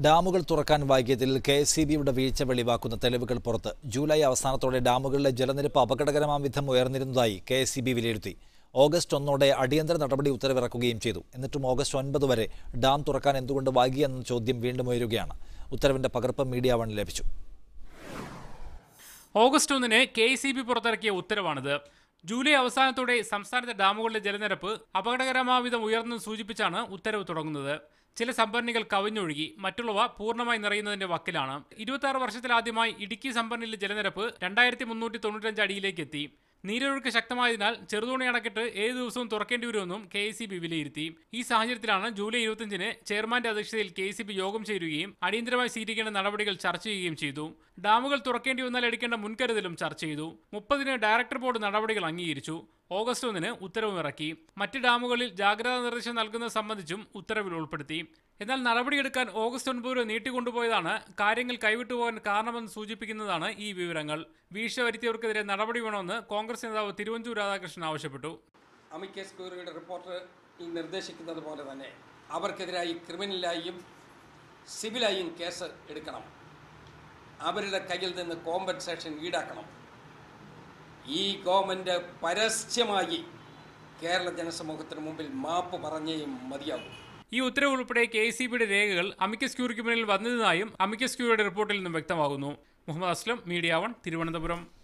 ഡാമുകൾ തുറക്കാൻ വൈകിയതിൽ K S C ബിയുടെ വീഴ്ച വെളിവാക്കുന്ന തെളിവുകൾ പുറത്ത്. ജൂലൈ അവസാനത്തോടെ ഡാമുകളിലെ ജലനിരപ്പ് അപകടകരമാം വിധം ഉയർന്നിരുന്നതായി കെ എസ് സി ബി വിലയിരുത്തി. ഓഗസ്റ്റ് ഒന്നോടെ അടിയന്തര നടപടി ഉത്തരവിറക്കുകയും ചെയ്തു. എന്നിട്ടും ഓഗസ്റ്റ് ഒൻപത് വരെ ഡാം തുറക്കാൻ എന്തുകൊണ്ട് വൈകിയെന്ന ചോദ്യം വീണ്ടും ഉയരുകയാണ്. ഉത്തരവിന്റെ പകർപ്പ് മീഡിയ വൺ ലഭിച്ചു. ഓഗസ്റ്റ് ഒന്നിന് കെ സി ബി പുറത്തിറക്കിയ ഉത്തരവാണിത്. ജൂലൈ അവസാനത്തോടെ സംസ്ഥാനത്തെ ഡാമുകളുടെ ജലനിരപ്പ് അപകടകരമാവിധം ഉയർന്നു സൂചിപ്പിച്ചാണ് ഉത്തരവ് തുടങ്ങുന്നത്. ചില സംഭരണികൾ കവിഞ്ഞൊഴുകി മറ്റുള്ളവ പൂർണമായി നിറയുന്നതിന്റെ വക്കിലാണ്. ഇരുപത്തി ആറ് വർഷത്തിലാദ്യമായി ഇടുക്കി സംഭരണിയിലെ ജലനിരപ്പ് രണ്ടായിരത്തി മുന്നൂറ്റി തൊണ്ണൂറ്റഞ്ച് അടിയിലേക്ക് എത്തി. നീരൊഴുക്ക് ശക്തമായതിനാൽ ചെറുതോണി അണക്കെട്ട് ഏത് ദിവസവും തുറക്കേണ്ടി വരുമെന്നും കെ എസ് ബി വിലയിരുത്തി. ഈ സാഹചര്യത്തിലാണ് ജൂലൈ ഇരുപത്തിയഞ്ചിന് ചെയർമാന്റെ അധ്യക്ഷതയിൽ കെ സി ബി യോഗം ചേരുകയും അടിയന്തരമായി സ്വീകരിക്കേണ്ട നടപടികൾ ചർച്ച ചെയ്യുകയും ചെയ്തു. ഡാമുകൾ തുറക്കേണ്ടി വന്നാൽ എടുക്കേണ്ട മുൻകരുതലും ചർച്ച ചെയ്തു. മുപ്പതിന് ഡയറക്ടർ ബോർഡ് നടപടികൾ അംഗീകരിച്ചു. ഓഗസ്റ്റ് ഒന്നിന് ഉത്തരവും ഇറക്കി മറ്റ് ഡാമുകളിൽ ജാഗ്രതാ നിർദ്ദേശം നൽകുന്നത് സംബന്ധിച്ചും ഉത്തരവിൽ ഉൾപ്പെടുത്തി. എന്നാൽ നടപടിയെടുക്കാൻ ഓഗസ്റ്റ് ഒൻപത് വരെ നീട്ടിക്കൊണ്ടുപോയതാണ് കാര്യങ്ങൾ കൈവിട്ടുപോകാൻ കാരണമെന്ന് സൂചിപ്പിക്കുന്നതാണ് ഈ വിവരങ്ങൾ. വീഴ്ച വരുത്തിയവർക്കെതിരെ നടപടി വേണമെന്ന് കോൺഗ്രസ് നേതാവ് തിരുവഞ്ചൂർ രാധാകൃഷ്ണൻ ആവശ്യപ്പെട്ടു. അമിക്കേസ് ക്യൂറിയുടെ റിപ്പോർട്ടർ നിർദ്ദേശിക്കുന്നത് പോലെ തന്നെ അവർക്കെതിരായി ക്രിമിനലായും സിവിലായും കേസ് എടുക്കണം. അവരുടെ കയ്യിൽ നിന്ന് കോമ്പൻസേഷൻ ഈടാക്കണം. ഈ ഗവൺമെന്റ് പരസ്യമായി കേരള ജനസമൂഹത്തിന് മുമ്പിൽ മാപ്പ് പറഞ്ഞേ മതിയാകും. ഈ ഉത്തരവ് ഉൾപ്പെടെ കെ സി ബിയുടെ രേഖകൾ അമിക്കസ് ക്യൂറിക്ക് മുന്നിൽ വന്നതായും അമിക്കസ് ക്യൂറിയുടെ റിപ്പോർട്ടിൽ നിന്നും വ്യക്തമാകുന്നു. Muhammad Aslam media one Thiruvananthapuram.